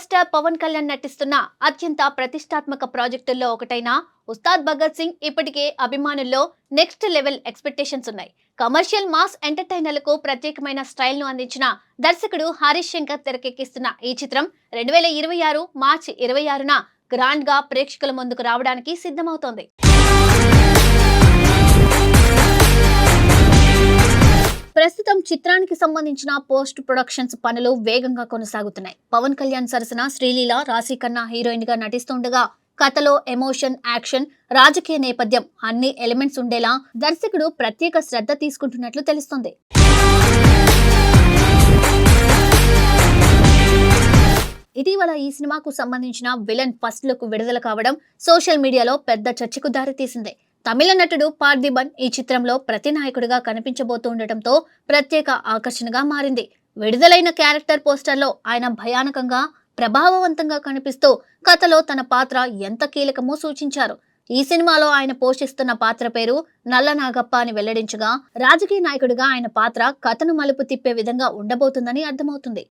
ఎన్టీఆర్ పవన్ కళ్యాణ్ నటిస్తున్న అత్యంత ప్రతిష్టాత్మక ప్రాజెక్టుల్లో ఒకటైన ఉస్తాద్ భగత్ సింగ్ ఇప్పటికే అభిమానుల్లో నెక్స్ట్ లెవెల్ ఎక్స్పెక్టేషన్స్ ఉన్నాయి. కమర్షియల్ మాస్ ఎంటర్టైనర్లకు ప్రత్యేకమైన స్టైల్ను అందించిన దర్శకుడు హరీష్ శంకర్ తెరకెక్కిస్తున్న ఈ చిత్రం రెండు వేల ఇరవై ఆరు మార్చి ఇరవై ఆరున గ్రాండ్గా ప్రేక్షకుల ముందుకు రావడానికి సిద్ధమవుతోంది. ప్రస్తుతం చిత్రానికి సంబంధించిన పోస్ట్ ప్రొడక్షన్స్ పనులు వేగంగా కొనసాగుతున్నాయి. పవన్ కళ్యాణ్ సరసన శ్రీలీల రాశి ఖన్నా హీరోయిన్గా నటిస్తుండగా కథలో ఎమోషన్ యాక్షన్ రాజకీయ నేపథ్యం అన్ని ఎలిమెంట్స్ ఉండేలా దర్శకుడు ప్రత్యేక శ్రద్ధ తీసుకుంటున్నట్లు తెలుస్తోంది. ఇటీవల ఈ సినిమాకు సంబంధించిన విలన్ ఫస్ట్ లుక్ విడుదల కావడం సోషల్ మీడియాలో పెద్ద చర్చకు దారితీసింది. తమిళ నటుడు పార్థిబన్ ఈ చిత్రంలో ప్రతినాయకుడిగా కనిపించబోతుండటంతో ప్రత్యేక ఆకర్షణగా మారింది. విడుదలైన క్యారెక్టర్ పోస్టర్లో ఆయన భయానకంగా ప్రభావవంతంగా కనిపిస్తూ కథలో తన పాత్ర ఎంత కీలకమో సూచించారు. ఈ సినిమాలో ఆయన పోషిస్తున్న పాత్ర పేరు నల్ల నాగప్ప అని వెల్లడించగా రాజకీయ నాయకుడిగా ఆయన పాత్ర కథను మలుపు తిప్పే విధంగా ఉండబోతుందని అర్థమవుతుంది.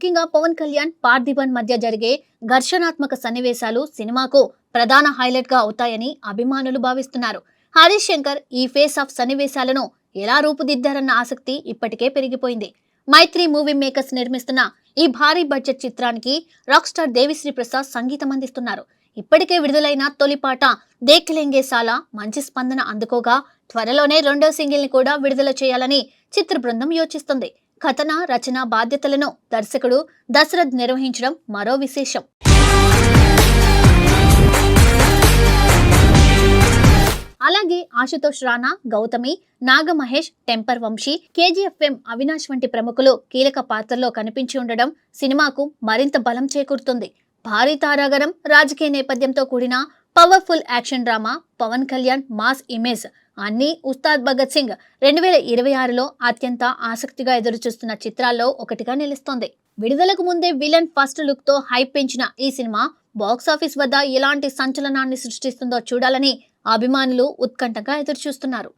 ముఖ్యంగా పవన్ కళ్యాణ్ పార్థిబన్ మధ్య జరిగే ఘర్షణాత్మక సన్నివేశాలు సినిమాకు ప్రధాన హైలైట్గా అవుతాయని అభిమానులు భావిస్తున్నారు. హరీష్ శంకర్ ఈ ఫేస్ ఆఫ్ సన్నివేశాలను ఎలా రూపుదిద్దారన్న ఆసక్తి ఇప్పటికే పెరిగిపోయింది. మైత్రి మూవీ మేకర్స్ నిర్మిస్తున్న ఈ భారీ బడ్జెట్ చిత్రానికి రాక్ స్టార్ దేవిశ్రీ ప్రసాద్ సంగీతం అందిస్తున్నారు. ఇప్పటికే విడుదలైన తొలి పాట దేఖలేంగే సాలా మంచి స్పందన అందుకోగా త్వరలోనే రెండో సింగిల్ని కూడా విడుదల చేయాలని చిత్ర బృందం యోచిస్తుంది. కథన రచన బాధ్యతలను దర్శకుడు దశరథ్ నిర్వహించడం మరో విశేషం. అలాగే ఆశుతోష్ రాణా గౌతమి నాగమహేష్ టెంపర్ వంశీ కేజీఎఫ్ఎం అవినాష్ వంటి ప్రముఖులు కీలక పాత్రల్లో కనిపించి ఉండడం సినిమాకు మరింత బలం చేకూరుతుంది. భారీ తారాగరం రాజకీయ నేపథ్యంతో కూడిన powerful action drama Pawan Kalyan mass image. అన్నీ ఉస్తాద్ భగత్ సింగ్ రెండు వేల ఇరవై ఆరులో అత్యంత ఆసక్తిగా ఎదురుచూస్తున్న చిత్రాల్లో ఒకటిగా నిలుస్తోంది. విడుదలకు ముందే విలన్ ఫస్ట్ లుక్తో హైప్ పెంచిన ఈ సినిమా బాక్సాఫీస్ వద్ద ఎలాంటి సంచలనాన్ని సృష్టిస్తుందో చూడాలని అభిమానులు ఉత్కంఠగా ఎదురుచూస్తున్నారు.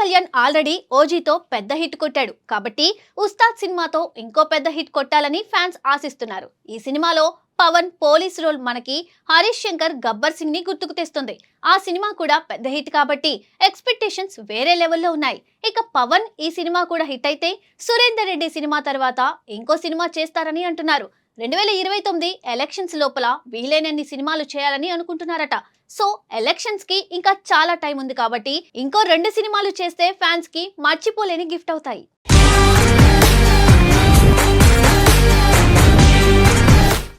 కళ్యాణ్ ఆల్రెడీ ఓజీతో పెద్ద హిట్ కొట్టాడు. కాబట్టి ఉస్తాద్ సినిమాతో ఇంకో పెద్ద హిట్ కొట్టాలని ఫ్యాన్స్ ఆశిస్తున్నారు. ఈ సినిమాలో పవన్ పోలీస్ రోల్ మనకి హరీష్ శంకర్ గబ్బర్ సింగ్ని గుర్తుకు తెస్తుంది. ఆ సినిమా కూడా పెద్ద హిట్ కాబట్టి ఎక్స్పెక్టేషన్స్ వేరే లెవెల్లో ఉన్నాయి. ఇక పవన్ ఈ సినిమా కూడా హిట్ అయితే సురేందర్ రెడ్డి సినిమా తర్వాత ఇంకో సినిమా చేస్తారని అంటున్నారు. రెండు వేల ఇరవై తొమ్మిది ఎలక్షన్స్ లోపల వీలైనన్ని సినిమాలు చేయాలని అనుకుంటున్నారట. సో ఎలక్షన్స్కి ఇంకా చాలా టైం ఉంది కాబట్టి ఇంకో రెండు సినిమాలు చేస్తే ఫ్యాన్స్కి మర్చిపోలేని గిఫ్ట్ అవుతాయి.